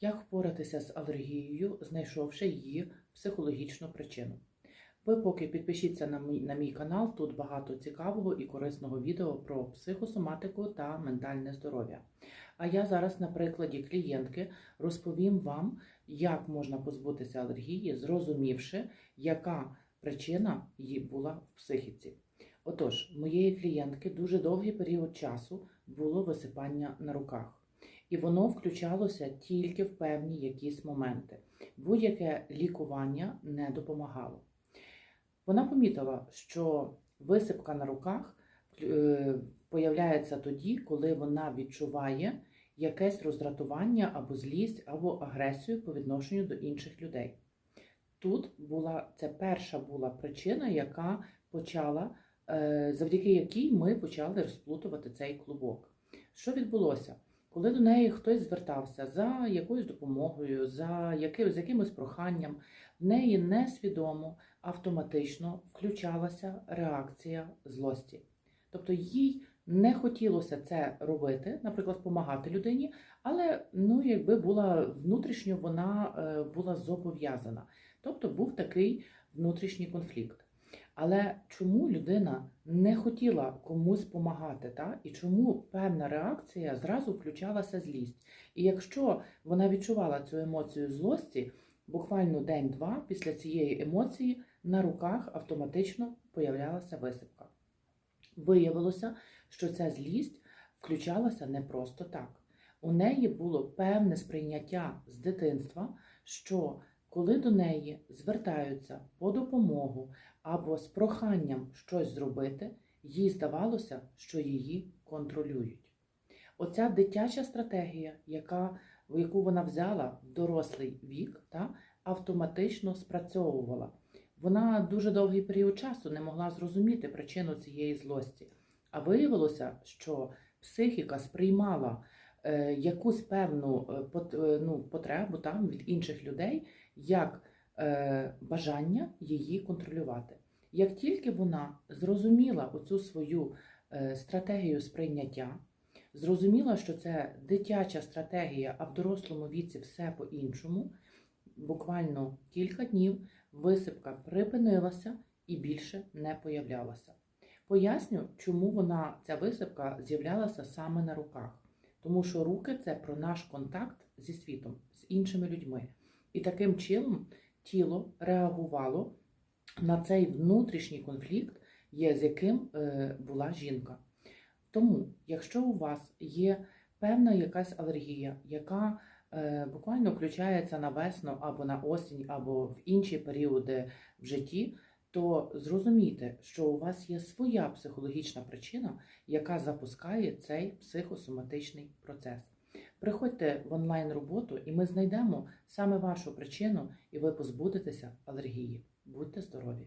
Як впоратися з алергією, знайшовши її психологічну причину. Ви поки підпишіться на мій, на мій канал, тут багато цікавого і корисного відео про психосоматику та ментальне здоров'я. А я зараз на прикладі клієнтки розповім вам, як можна позбутися алергії, зрозумівши, яка причина її була в психіці. Отож, моєї клієнтки дуже довгий період часу було висипання на руках. І воно включалося тільки в певні якісь моменти. Будь-яке лікування не допомагало. Вона помітила, що висипка на руках е, появляється тоді, коли вона відчуває якесь роздратування або злість, або агресію по відношенню до інших людей. Тут була це перша була причина, яка почала, е, завдяки якій ми почали розплутувати цей клубок. Що відбулося? Коли до неї хтось звертався за якоюсь допомогою, за яким, з якимось проханням, в неї несвідомо автоматично включалася реакція злості. Тобто їй не хотілося це робити, наприклад, допомагати людині, але ну, якби була внутрішньо вона е, була зобов'язана. Тобто був такий внутрішній конфлікт. Але чому людина не хотіла комусь допомагати, та? і чому певна реакція зразу включалася злість? І якщо вона відчувала цю емоцію злості, буквально день-два після цієї емоції на руках автоматично появлялася висипка. Виявилося, що ця злість включалася не просто так. У неї було певне сприйняття з дитинства, що коли до неї звертаються по допомогу або з проханням щось зробити, їй здавалося, що її контролюють. Оця дитяча стратегія, яка, яку вона взяла в дорослий вік, та, автоматично спрацьовувала. Вона дуже довгий період часу не могла зрозуміти причину цієї злості. А виявилося, що психіка сприймала е, якусь певну е, е, ну, потребу там, від інших людей як е, бажання її контролювати. Як тільки вона зрозуміла оцю свою е, стратегію сприйняття, зрозуміла, що це дитяча стратегія, а в дорослому віці все по-іншому, буквально кілька днів висипка припинилася і більше не появлялася. Поясню, чому вона ця висипка з'являлася саме на руках. Тому що руки це про наш контакт зі світом, з іншими людьми. І таким чином тіло реагувало на цей внутрішній конфлікт, з яким е, була жінка. Тому, якщо у вас є певна якась алергія, яка е, буквально включається на весну або на осінь, або в інші періоди в житті, то зрозумійте, що у вас є своя психологічна причина, яка запускає цей психосоматичний процес. Приходьте в онлайн роботу, і ми знайдемо саме вашу причину, і ви позбудетеся алергії. Будьте здорові!